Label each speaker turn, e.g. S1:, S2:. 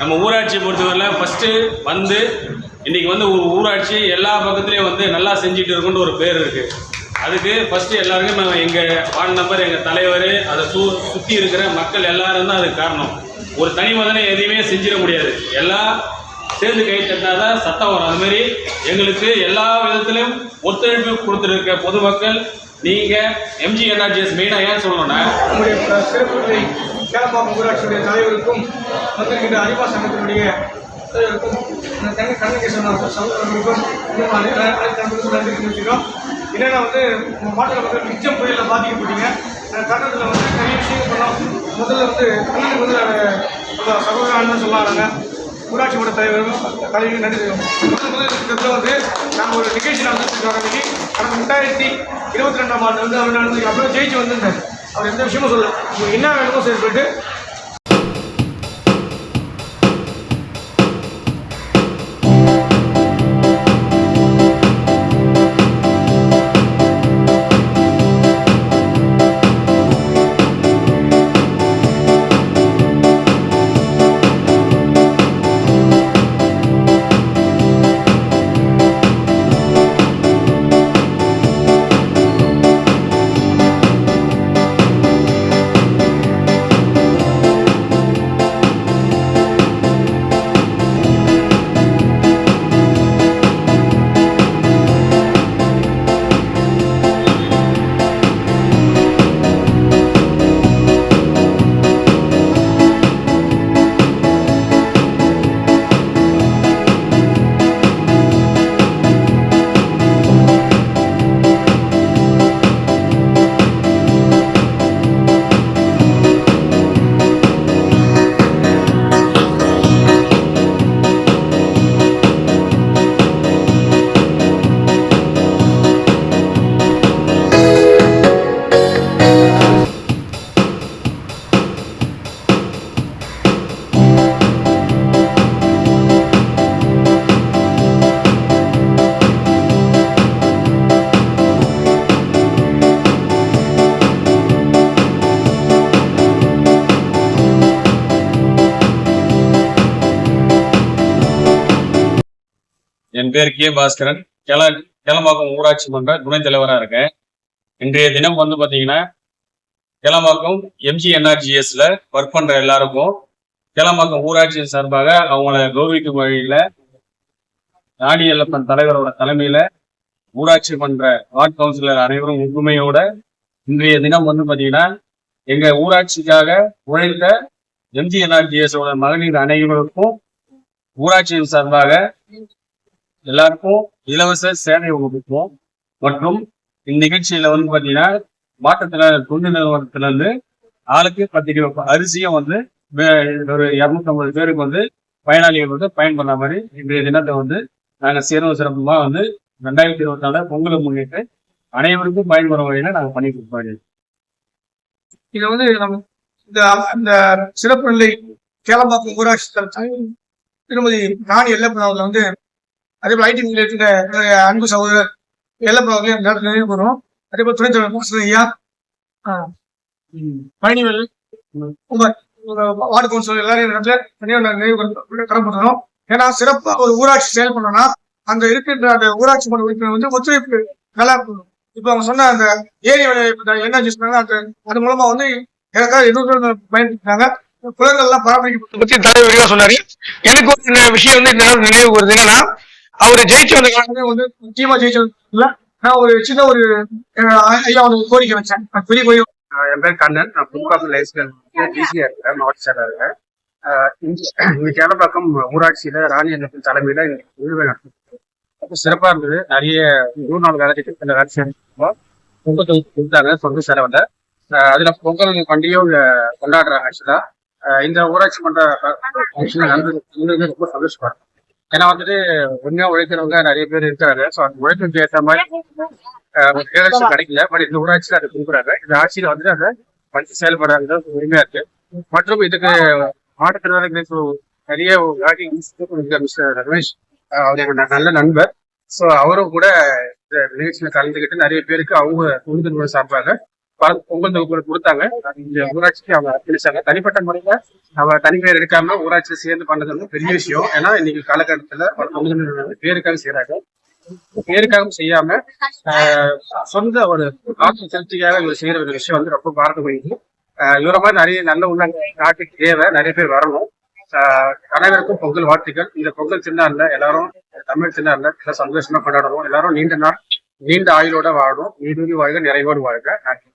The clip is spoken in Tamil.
S1: நம்ம ஊராட்சியை பொறுத்தவரையில் ஃபஸ்ட்டு வந்து இன்றைக்கி வந்து ஒரு ஊராட்சி எல்லா பக்கத்துலேயும் வந்து நல்லா செஞ்சுட்டு இருக்குன்னு ஒரு பேர் இருக்குது அதுக்கு ஃபஸ்ட்டு எல்லாருக்கும் நம்ம எங்கள் வார்டு நம்பர் எங்கள் தலைவர் அதை சு சுற்றி இருக்கிற மக்கள் எல்லாரும் தான் அதுக்கு காரணம். ஒரு தனி மதனை எதையுமே செஞ்சிட முடியாது. எல்லாம் சேர்ந்து கை தட்டினா தான் சத்தம் வரும் அதுமாரி எங்களுக்கு எல்லா விதத்திலும் ஒத்துழைப்பு கொடுத்துருக்க பொதுமக்கள் நீங்கள் எம்ஜி என்ஆர்ஜிஎஸ் மெயினாக ஏன் சொல்லணும்னா
S2: நம்முடைய சிறப்புகளை சேலப்பாக்கம் ஊராட்சியுடைய தலைவருக்கும் வந்திருக்கின்ற அறிவா சங்கத்தினுடைய தலைவருக்கும் தங்க கண்ண கண்ணகேசன் சகோதரர்களுக்கும் இன்னும் அனை- தெரிவிக்கிறோம் என்னென்னா வந்து உங்கள் மாவட்டத்தில் வந்து நிச்சயம் புயலில் பாதிக்கப்பட்டீங்க. அந்த வந்து நிறைய விஷயங்கள் பண்ணோம். முதல்ல வந்து கண்ணனுக்கு வந்து நான் சகோதரன் சொல்லாருங்க ஊராட்சி மன்ற தலைவரும் தலைவரும் நன்றி தெரியும் முதல் வந்து நாங்கள் ஒரு நிகழ்ச்சி நடந்துருக்கோம் அன்னைக்கு. கடந்த ரெண்டாயிரத்தி இருபத்தி ரெண்டாம் ஆண்டு வந்து அவர் நடந்து அப்புறம் ஜெயிச்சு வந்திருந்தார். அவர் எந்த விஷயமும் சொல்லல. என்ன வேணுமோ சரி போயிட்டு
S1: என் பேர் கே பாஸ்கரன். கிள கிளம்பாக்கம் ஊராட்சி மன்ற துணைத் தலைவராக இருக்கேன். இன்றைய தினம் வந்து பார்த்தீங்கன்னா கிளம்பாக்கம் எம்ஜி என்ஆர்ஜிஎஸ்ல ஒர்க் பண்ற எல்லாருக்கும் கிளம்பாக்கம் ஊராட்சி சார்பாக அவங்கள கௌரவிக்கும் வழியில நாடி எல்லப்பன் தலைவரோட தலைமையில ஊராட்சி மன்ற வார்டு கவுன்சிலர் அனைவரும் ஒற்றுமையோட இன்றைய தினம் வந்து பார்த்தீங்கன்னா எங்க ஊராட்சிக்காக உழைத்த எம்ஜி என்ஆர்ஜிஎஸ் மகளிர் அனைவருக்கும் ஊராட்சியின் சார்பாக எல்லாருக்கும் இலவச சேவை வகுப்பும் மற்றும் இந்நிகழ்ச்சியில வந்து பாத்தீங்கன்னா மாற்றுத்திறனாளர் தொண்டு நிறுவனத்துல இருந்து ஆளுக்கு பத்து கிலோ அரிசியும் வந்து ஒரு இரநூத்தி ஐம்பது பேருக்கு வந்து பயனாளிகள் வந்து பயன்படுற மாதிரி இன்றைய தினத்தை வந்து நாங்கள் சிறப்பு சிறப்புமா வந்து ரெண்டாயிரத்தி இருபத்தி நாலு பொங்கலை முன்னிட்டு அனைவருக்கும் பயன்படுற வகையில நாங்கள் பண்ணி கொடுப்போம்
S2: இதை வந்து நம்ம இந்த அந்த சிறப்பு நிலை கேளம்பாக்கம் ஊராட்சி திருமதி ராணி எல்லப்பன் அவர்கள் வந்து அதே போல் ஐடி என்னுடைய அன்பு சகோதரர் நேரத்தில் நினைவு கூறுறோம் அதே போல் துணைத் தலைவர் ஐயா ஆ, பழனிவேல் உமர் உங்க வார்டு கவுன்சிலர் எல்லாரையும் இடத்துல தனியாக நான் நினைவு கடமைப்படுறோம் ஏன்னா சிறப்பா ஒரு ஊராட்சி செயல்படணும்னா அந்த இருக்கின்ற அந்த ஊராட்சி மன்ற உறுப்பினர் வந்து ஒத்துழைப்பு நல்லா இருக்கணும். இப்ப அவங்க சொன்ன அந்த ஏரி என்ன சொன்னாங்க அந்த அது மூலமா வந்து எனக்காக எண்ணூறு பயன்படுத்தினாங்க குளங்கள் எல்லாம் பராமரிக்கப்பட்ட பத்தி தலைவர் விரிவா சொன்னாரு. எனக்கு ஒரு விஷயம் வந்து இந்த நேரம் நினைவு வருது. என்னன்னா அவர் ஜெயிச்சு வந்த காலத்துல வந்து முக்கியமா ஜெயிச்சு வந்ததுல நான் ஒரு சின்ன ஒரு ஐயா ஒரு கோரிக்கை வச்சேன் அது பெரிய கோரிக்கை
S3: என் பேர் கண்ணன் நான் புதுக்காப்பு லைஃப்ஸ்டைல் பிசியா இருக்கேன் மாவட்ட செயலர் இருக்கேன் ஆஹ் இங்க கேளப்பாக்கம் ஊராட்சியில ராணி அண்ணன் தலைமையில விழுவை நடத்தும் சிறப்பா இருந்தது நிறைய நூறு நாள் வேலை திட்டத்தில் வேலை செஞ்சோம் பொங்கல் கொடுத்தாங்க சொந்த செலவில் அதுல பொங்கல் பண்டிகையும் கொண்டாடுறாங்க ஆக்சுவலா இந்த ஊராட்சி மன்ற நடந்தது ரொம்ப சந்தோஷப்படுறேன் ஏன்னா வந்துட்டு உண்மையா உழைக்கிறவங்க நிறைய பேர் இருக்காங்க ஸோ அந்த உழைப்புக்கு ஏற்ற மாதிரி எலெக்ஷன் கிடைக்கல. பட் இந்த ஊராட்சியில அதை கொடுக்குறாங்க. இந்த ஆட்சியில வந்துட்டு அதை பண்ணி செயல்படுறாங்க. உரிமையா இருக்கு. மற்றும் இதுக்கு மாற்றுத்திறனாளிகளுக்கு நிறைய மிஸ்டர் ரமேஷ். அஹ் அவர் என்னோட நல்ல நண்பர். ஸோ அவரும் கூட இந்த நிகழ்ச்சியில கலந்துக்கிட்டு நிறைய பேருக்கு அவங்க சார்பாக பல பொங்கல் தொகுப்பு கொடுத்தாங்க. இந்த ஊராட்சிக்கு அவங்க அர்ப்பணிச்சாங்க. தனிப்பட்ட முறையில அவ தனி எடுக்காம ஊராட்சியில சேர்ந்து பண்ணது வந்து பெரிய விஷயம். ஏன்னா இன்னைக்கு காலகட்டத்துல பல பொங்கல் பேருக்காக செய்யறாங்க பேருக்காகவும் செய்யாம ஆஹ், சொந்த ஒரு ஆத்ம திருப்திக்காக இவர் செய்யற ஒரு விஷயம் வந்து ரொம்ப பாராட்டுக்குரியது ஆஹ், இவரை மாதிரி நிறைய நல்ல உள்ளங்க நாட்டுக்கு தேவை நிறைய பேர் வரணும். ஆஹ், அனைவருக்கும் பொங்கல் வாழ்த்துக்கள். இந்த பொங்கல் திருநாள்ல எல்லாரும் தமிழ் திருநாள்ல எல்லாம் சந்தோஷமா கொண்டாடுவோம் எல்லாரும் நீண்ட நாள் நீண்ட ஆயுளோட வாழணும். நீடூழி வாழ்க நிறைவோடு வாழ்க. நன்றி